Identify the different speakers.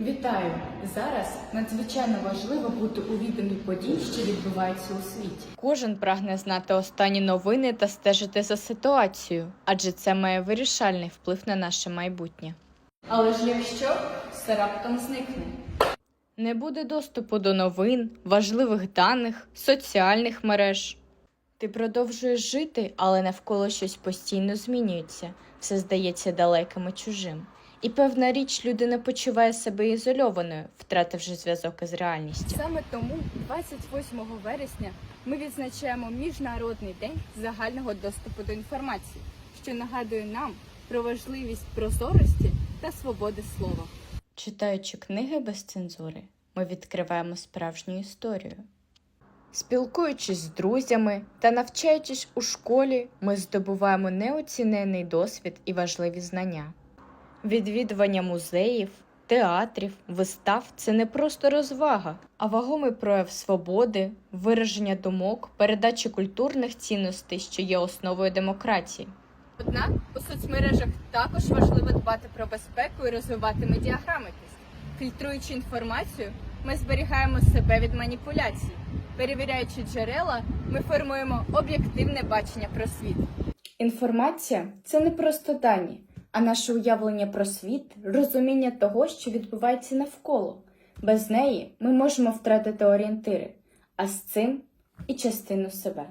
Speaker 1: Вітаю! Зараз надзвичайно важливо бути у відомі подій, що відбуваються у світі.
Speaker 2: Кожен прагне знати останні новини та стежити за ситуацією, адже це має вирішальний вплив на наше майбутнє.
Speaker 1: Але ж якщо все раптом зникне,
Speaker 2: Не буде доступу до новин, важливих даних, соціальних мереж. Ти продовжуєш жити, але навколо щось постійно змінюється, все здається далеким і чужим. І певна річ людина почуває себе ізольованою, втративши зв'язок із реальністю.
Speaker 3: Саме тому 28 вересня ми відзначаємо Міжнародний день загального доступу до інформації, що нагадує нам про важливість прозорості та свободи слова.
Speaker 2: Читаючи книги без цензури, ми відкриваємо справжню історію. Спілкуючись з друзями та навчаючись у школі, ми здобуваємо неоцінений досвід і важливі знання. Відвідування музеїв, театрів, вистав це не просто розвага, а вагомий прояв свободи, вираження думок, передачі культурних цінностей, що є основою демократії.
Speaker 3: Однак у соцмережах також важливо дбати про безпеку і розвивати медіаграмотність. Фільтруючи інформацію, ми зберігаємо себе від маніпуляцій. Перевіряючи джерела, ми формуємо об'єктивне бачення про світ.
Speaker 1: інформація це не просто дані, а наше уявлення про світ, розуміння того, що відбувається навколо. Без неї ми можемо втратити орієнтири, а з цим і частину себе.